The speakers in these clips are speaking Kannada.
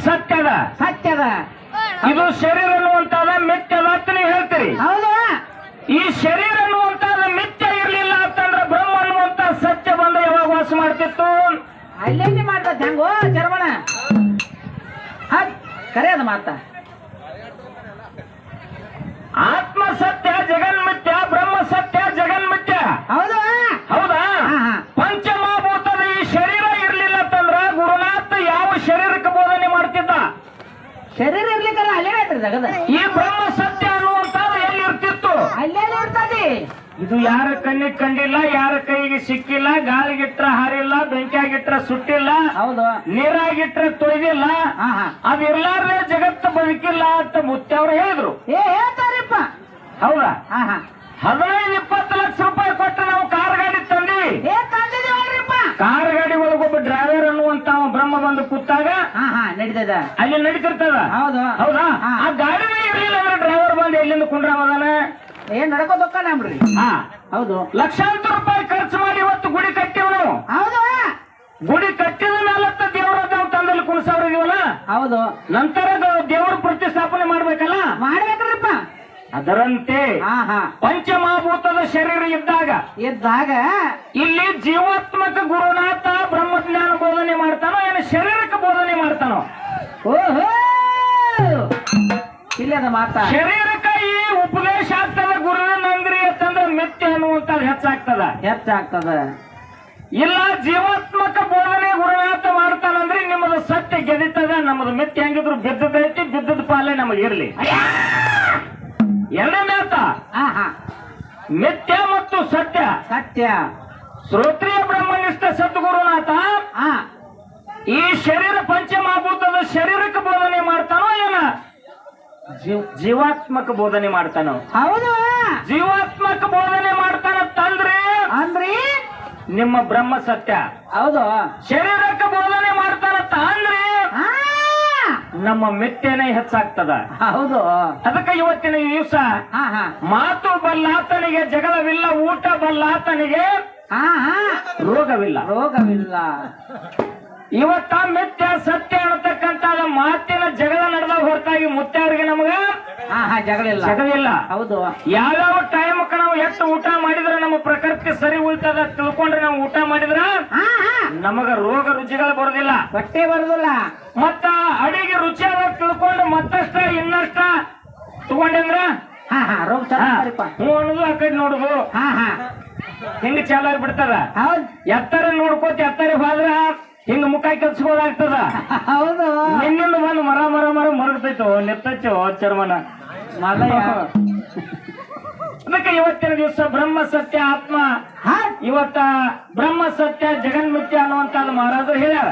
ಸತ್ಯದ ಸತ್ಯದ. ಇದು ಶರೀರ ಅನ್ನುವಂತಾದ ಮಿಥ್ಯದ ಅಂತ ನೀವು ಹೇಳ್ತೀರಿ. ಹೌದಾ. ಈ ಶರೀರ ಅನ್ನುವಂತಾದ ಮಿಥ್ಯ ಇರ್ಲಿಲ್ಲ ಅಂತಂದ್ರೆ ಬ್ರಹ್ಮ ಅನ್ನುವಂತ ಸತ್ಯ ಬಂದು ಯಾವಾಗ ವಾಸ ಮಾಡ್ತಿತ್ತು? ಅಲ್ಲೇನೆ ಮಾಡ್ತದ ಹೆಂಗೋ ಚರ್ಮಣ ಕರೆ ಅದ ಮಾತ ಆತ್ಮ ಸತ್ಯ ಜಗನ್ಮಿಥ್ಯ ಬ್ರಹ್ಮ ಸತ್ಯ ಜಗನ್ಮಿಥ್ಯ ಹೌದು ಹೌದಾ ಹಾ, ಹಾ. ಪಂಚಮಹಾಭೂತದ ಈ ಶರೀರ ಇರ್ಲಿಲ್ಲ ಅಂತಂದ್ರ ಗುರುನಾಥ ಯಾವ ಶರೀರಕ್ಕೆ ಬೋಧನೆ ಮಾಡ್ತಿದ್ದ? ಶರೀರ ಇರ್ಲಿಕ್ಕಲ್ಲ ಅಲ್ಲೇ ಐತ್ರಿ ಜಗದ. ಈ ಬ್ರಹ್ಮ ಸತ್ಯ ಅನ್ನುವಂಥದ್ದು ಎಲ್ಲಿ ಇರ್ತಿತ್ತು? ಅಲ್ಲೇ ಇರ್ತದೆ. ಇದು ಯಾರ ಕಣ್ಣಿಗೆ ಕಂಡಿಲ್ಲ ಯಾರ ಕೈಗೆ ಸಿಕ್ಕಿಲ್ಲ ಗಾಳಿಗಿಟ್ರ ಹಾರಿಲ್ಲ ಬೆಂಕಿಯಾಗಿಟ್ರ ಸುಟ್ಟಿಲ್ಲ ಹೌದು. ನೀರಾಗಿಟ್ರ ತೊಯ್ದಿಲ್ಲ. ಅದ್ ಇರ್ಲಾರ್ದೆ ಜಗತ್ತು ಬದುಕಿಲ್ಲ ಅಂತ ಮುತ್ತವ್ರು ಹೇಳಿದ್ರು. ಏ ಹೇಳ್ತಾರಿಪ್ಪ. ಹೌದಾ? ಹದಿನೈದು ಇಪ್ಪತ್ತು ಲಕ್ಷ ರೂಪಾಯಿ ಕೊಟ್ಟು ನಾವು ಕಾರ್ ಗಾಡಿ ತಂದಿವಿ. ಕಾರ್ ಗಾಡಿ ಒಳಗೊಬ್ಬ ಡ್ರೈವರ್ ಅನ್ನುವಂತ ಅವ ಬ್ರಹ್ಮ ಬಂದು ಕೂತಾಗ ಹಾ ಹಾ ನಡೀತದ. ಅಲ್ಲಿ ನಡೀತಿರ್ತದ. ಹೌದು. ಹೌದಾ. ಆ ಗಾಡಿನೇ ಇರಲಿಲ್ಲ ಅಂದ್ರೆ ಡ್ರೈವರ್ ಬಂದು ಎಲ್ಲಿಂದ ಕುಂಡ್ರಾವದಾನ ಏನ್ ನಡ್ಕೋದಕ್ಕ ಬಿಡ್ರಿ. ಹಾ. ಹೌದು. ಲಕ್ಷಾಂತರ ರೂಪಾಯಿ ಖರ್ಚು ಮಾಡಿ ಇವತ್ತು ಗುಡಿ ಕಟ್ಟಿವ್ ನಾವು ಹೌದು. ಗುಡಿ ಕಟ್ಟಿದ ಮೇಲೆ ದೇವರ ನಾವು ತಂದಲ್ಲಿ ಕುಣಿಸೋರಿದೀವಲ್ಲ ಹೌದು. ನಂತರ ದೇವರ ಪ್ರತಿಷ್ಠಾಪನೆ ಮಾಡ್ಬೇಕಲ್ಲ? ಮಾಡ್ಬೇಕ್ರಿಪ್ಪ ಅದರಂತೆ ಪಂಚಮಹಾಭೂತದ ಶರೀರ ಇದ್ದಾಗ ಇದ್ದಾಗ ಇಲ್ಲಿ ಜೀವಾತ್ಮಕ ಗುರುನಾಥ ಬ್ರಹ್ಮಜ್ಞಾನ ಬೋಧನೆ ಮಾಡ್ತಾನೋ ಏನು ಶರೀರಕ್ಕೆ ಬೋಧನೆ ಮಾಡ್ತಾನೋ? ಓಹೋ! ಇಲ್ಲದ ಮಾತ. ಶರೀರಕ್ಕೆ ಈ ಉಪದೇಶ ಆಗ್ತದ ಗುರುನಂದ್ರಿ ಅಂತಂದ್ರೆ ಮಿಥ್ಯ ಅನ್ನುವಂಥದ್ದು ಹೆಚ್ಚಾಗ್ತದ. ಹೆಚ್ಚಾಗ್ತದ. ಇಲ್ಲ ಜೀವಾತ್ಮಕ ಬೋಧನೆ ಗುರುನಾಥ ಮಾಡ್ತಾನಂದ್ರೆ ನಿಮ್ಮದು ಸತ್ಯ ಗೆದಿತದ ನಮ್ಮದು ಮಿಥ್ಯ ಹೆಂಗಿದ್ರು ಬಿದ್ದದೈತಿ ಬಿದ್ದದ ಪಾಲೆ ನಮಗೆ ಇರ್ಲಿ ಎರಡನೇ ಅರ್ಥ. ಮಿಥ್ಯ ಮತ್ತು ಸತ್ಯ. ಸತ್ಯ. ಶ್ರೋತ್ರಿಯ ಬ್ರಹ್ಮನಿಷ್ಠ ಸದ್ಗುರುನಾಥ ಈ ಶರೀರ ಪಂಚಮಹಾಭೂತದ ಶರೀರಕ್ಕೆ ಬೋಧನೆ ಮಾಡ್ತಾನೋ ಏನ? ಜೀವ್- ಜೀವಾತ್ಮಕ ಬೋಧನೆ ಮಾಡ್ತಾನೋ? ಹೌದು. ಜೀವಾತ್ಮಕ ಬೋಧನೆ ಮಾಡ್ತಾನ ತಂದ್ರೆ? ಅಂದ್ರಿ? ನಿಮ್ಮ ಬ್ರಹ್ಮ ಸತ್ಯ. ಹೌದು. ಶರೀರಕ್ಕೆ ಬೋಧನೆ ಮಾಡ್ತಾನ? ನಮ್ಮ ಮೆತ್ತೇನೆ ಹೆಚ್ಚಾಗ್ತದ. ಹೌದು. ಅದಕ್ಕೆ ಇವತ್ತಿನ ದಿವಸ ಹಾ ಹಾ. ಮಾತು ಬಲ್ಲಾತನಿಗೆ ಜಗಳವಿಲ್ಲ ಊಟ ಬಲ್ಲಾತನಿಗೆ ರೋಗವಿಲ್ಲ. ರೋಗವಿಲ್ಲ. ಇವತ್ತ ಮಿಥ್ಯ ಸತ್ಯ ಅನ್ನತಕ್ಕಂತ ಮಾತಿನ ಜಗಳ ನಡೆದ ಹೊರತಾಗಿ ಮುತ್ಯಾರಿಗೆ ನಮಗ ಜಗಳಿಲ್ಲ ಜಗಳಿಲ್ಲ ಹೌದು. ಯಾವ್ಯಾವ ಟೈಮ್ ನಾವು ಎಷ್ಟು ಊಟ ಮಾಡಿದ್ರೆ ನಮ್ಮ ಪ್ರಕೃತಿ ಸರಿ ಉಳಿತದ ತಿಳ್ಕೊಂಡ್ರೆ ನಾವು ಊಟ ಮಾಡಿದ್ರ ನಮಗ ರೋಗ ರುಚಿಗಳು ಬರೋದಿಲ್ಲ. ಬಟ್ಟೆ ಬರುದಿಲ್ಲ. ಮತ್ತ ತಗೊಂಡ್ರಂದ್ರ ಹಾ ಹಾ ರೋಗ ಚೆನ್ನಾಗಿಪ್ಪ ಹ್ಞೂ ಅನ್ನೋದು ಆ ಕಡೆ ನೋಡುದು. ಹಾ ಹಾ. ಹಿಂಗ ಚಾಲಾಗಿ ಬಿಡ್ತದ ಹೌದ್. ಎತ್ತರ ನೋಡ್ಕೋತ ಎತ್ತರ ಹೋದ್ರ ಹಿಂಗ ಮುಖ ಕೆಲ್ಸ್ಬೋದಾಗ್ತದ ಹೌದು. ನಿನ್ನಿಂದ ಬಂದು ಮರ ಮರ ಮರ ಮರಗ್ತೈತೋ ನೆತ್ತೈತೋ ಚರ್ಮನ. ಮಲಯ. ಅದಕ್ಕೆ ಇವತ್ತಿನ ದಿವಸ ಬ್ರಹ್ಮ ಸತ್ಯ ಆತ್ಮ. ಹಾ. ಇವತ್ತ ಬ್ರಹ್ಮ ಸತ್ಯ ಜಗನ್ಮಿತ್ಯ ಅನ್ನುವಂತ ಮಹಾರಾಜರು ಹೇಳ್ಯಾರ.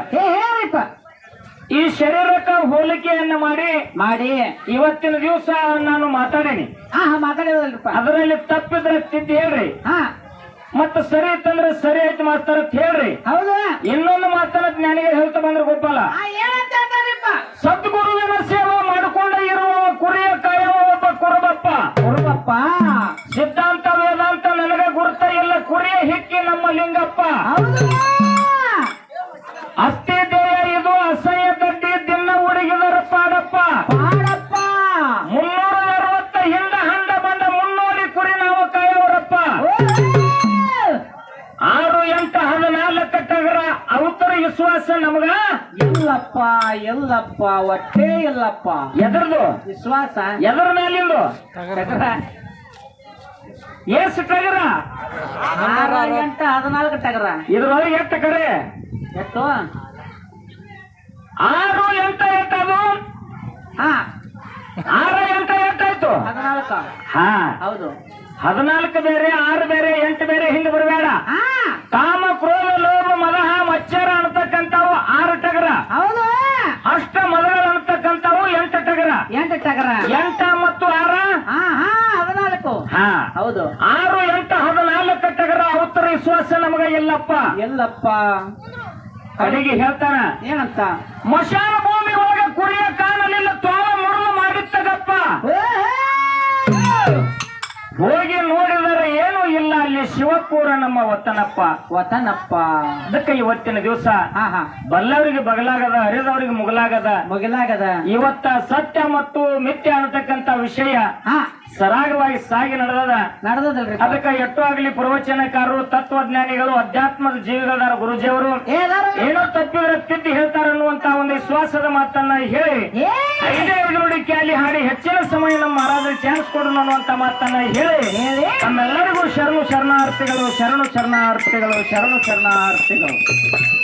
ಈ ಶರೀರಕ್ಕ ಹೋಲಿಕೆಯನ್ನ ಮಾಡಿ ಮಾಡಿ. ಇವತ್ತಿನ ದಿವಸ ನಾನು ಮಾತಾಡೇನಿ. ಹಾ ಅದರಲ್ಲಿ ತಪ್ಪಿದ್ರೆ ತಿದ್ದಿ ಹೇಳ್ರಿ. ಹಾ. ಮತ್ತ ಸರಿ ಇತ್ತಂದ್ರೆ ಸರಿ ಆಯ್ತು ಮಾಡ್ತಾರೆ ಅಂತ ಹೇಳ್ರಿ. ಹೌದು. ಇನ್ನೊಂದು ಮಾತನ್ನ ಜ್ಞಾನಿಗೆ ಹೇಳ್ತಾ ಬಂದ್ರೆ ಹೇಳ್ತಾರಿಪ್ಪ? ಸದ್ಗುರುವಿನ ಸೇವೆ ಮಾಡಿಕೊಂಡ ಇರುವ ಕುರಿಯ ಕಾಯುವ ಒಬ್ಬ ಕುರುಬಪ್ಪ. ಕುರುಬಪ್ಪ? ಸಿದ್ಧಾಂತ ವೇದಾಂತ ನನಗೆ ಗುರುತ ಇಲ್ಲ. ಕುರಿಯ ಹಿಕ್ಕಿ ನಮ್ಮ ಲಿಂಗಪ್ಪ. ಹೌದು. ವಿಶ್ವಾಸ ನಮಗ? ಎಲ್ಲಪ್ಪ ಎಲ್ಲಪ್ಪ ಒಟ್ಟೆ ಇಲ್ಲಪ್ಪ. ಎದರ್ದು? ವಿಶ್ವಾಸ. ಎದರ ಮೇಲಿಂದು ಎಷ್ಟು ಟಗರ? ಆರು ಎಂಟು ಹದಿನಾಲ್ಕು ಟಗರ. ಇದ್ರೊಳಗೆ ಎಷ್ಟು ಕರೆ ಎಷ್ಟು ಆರು ಎಂಟ ಎಟ್ಟದು ಹಾ. ಆರು ಎಂಟ ಎಟ್ಟಾಯ್ತು ಹದಿನಾಲ್ಕು. ಹಾ. ಹೌದು. ಹದಿನಾಲ್ಕು ಬೇರೆ ಆರು ಬೇರೆ ಎಂಟು ಬೇರೆ ಹಿಂದೆ ಬರಬೇಡ. ಕಾಮ ಕ್ರೋಧ ಲೋಭ ಮದಹ ಮಚ್ಚರ ಟಗರ ಹೌದು. ಅಷ್ಟ ಮೊದಲ ಅಂತಕ್ಕಂಥವು ಎಂಟು ಟಗರ. ಎಂಟು ಟಗರ. ಎಂಟ ಮತ್ತು ಆರ? ಹಾ ಹಾ ಹದಿನಾಲ್ಕು. ಹಾ. ಹೌದು. ಆರು ಎಂಟ ಹದಿನಾಲ್ಕು ಟಗರ ಉತ್ತರ ವಿಶ್ವಾಸ ನಮಗ ಎಲ್ಲಪ್ಪ ಎಲ್ಲಪ್ಪ ಕಡೆಗೆ ಹೇಳ್ತಾನ. ಏನಂತ? ಮಶಾನ ಭೂಮಿ ಒಳಗ ಕುರಿಯ ಕಾಣಲಿಲ್ಲ ತೋಳ ಮುರುಳು ಮಾಡಿತ್ತಗಪ್ಪ! ಹೋಗಿ ಶಿವಪುರ ನಮ್ಮ ವತನಪ್ಪ. ವತನಪ್ಪ. ಅದಕ್ಕೆ ಇವತ್ತಿನ ದಿವಸ ಹಾ ಹಾ. ಬಲ್ಲವರಿಗೆ ಬಗಲಾಗದ ಹರಿದವರಿಗೆ ಮುಗಲಾಗದ ಮುಗಿಲಾಗದ. ಇವತ್ತ ಸತ್ಯ ಮತ್ತು ಮಿಥ್ಯ ಅನ್ನತಕ್ಕಂತ ವಿಷಯ ಹಾ. ಸರಾಗವಾಗಿ ಸಾಗಿ ನಡೆದದ. ನಡ್ದದಲ್ರಿ. ಅದಕ್ಕೆ ಎಷ್ಟೋ ಆಗಲಿ ಪ್ರವಚನಕಾರರು ತತ್ವಜ್ಞಾನಿಗಳು ಅಧ್ಯಾತ್ಮದ ಜೀವಿಗಳಾದ ಗುರುಜಿಯವರು ಏನೋ ತಪ್ಪಿದ್ರ ತಿದ್ದಿ ಹೇಳ್ತಾರ ಅನ್ನುವಂತ ಒಂದು ವಿಶ್ವಾಸದ ಮಾತನ್ನ ಹೇಳಿ ಐದೇ ನೋಡಿ ಕ್ಯಾಲಿ ಹಾಡಿ ಹೆಚ್ಚಿನ ಸಮಯ ನಮ್ಮ ಮಹಾರಾಜರು ಚಾನ್ಸ್ ಕೊಡೋಣ ಅನ್ನುವಂತ ಮಾತನ್ನ ಹೇಳಿ. ಶರಣು ಶರಣಾರ್ಥಿಗಳು ಶರಣು ಶರಣಾರ್ಥಿಗಳು ಶರಣು ಶರಣಾರ್ಥಿಗಳು.